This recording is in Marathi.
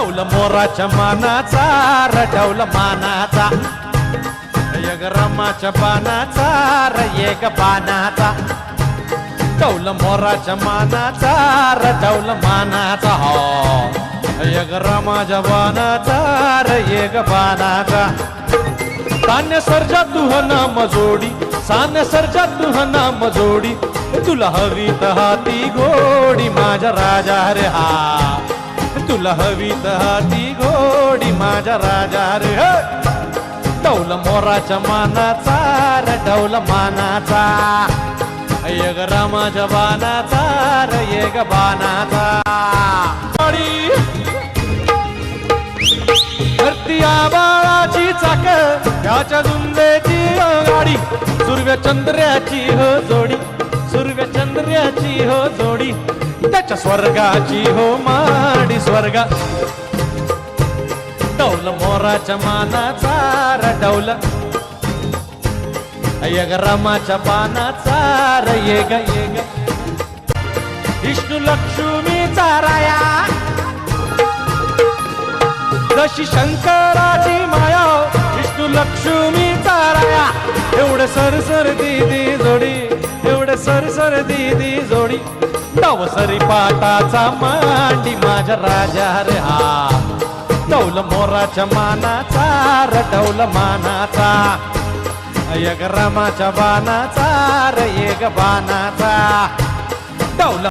डौल मोराच्या मानाचा रडवल मानाचा. यग रमाच्या पानाचा र येग बाणाचा डौल मोराच्या मानाचा रडवल मानाचा. हो. यग रमाच्या पानाचा र येग बाणाचा सान्य सर्जा तुह नाम जोडी सान्य सर्जा तुह नाम जोडी. तुला हवी तर हाती गोडी माझ्या राजा रे हा. तुला हवी ती हाती गोडी माझ्या राजा रे डौल मोराच्या मानाचा रे डौल मानाचा. यग रामाच्या बाणाचा रे येग बाणाचा. गाडी धरती आबाळाची चाक त्याच्या झुंबेची गाडी. सूर्यचंद्र्याची हो जोडी सूर्यचंद्र्याची हो जोडी. त्याच्या स्वर्गाची हो माडी स्वर्ग. डौल मोराच्या मानाचा र डौल. यग रमाच्या पानाचा र येग येग. विष्णू लक्ष्मीचा राया. जशी शंकराची माया विष्णू लक्ष्मी ताराया एवढं सरसर दीदी जोडी. एवढे सरसर दीदी जोडी. नवसरी पाटाचा मांडी माझ्या राजा रे हा. टवल मोराच्या मानाचा रटवल मानाचा. यग रामाच्या बाणाचा र एक बाणाचा. टवल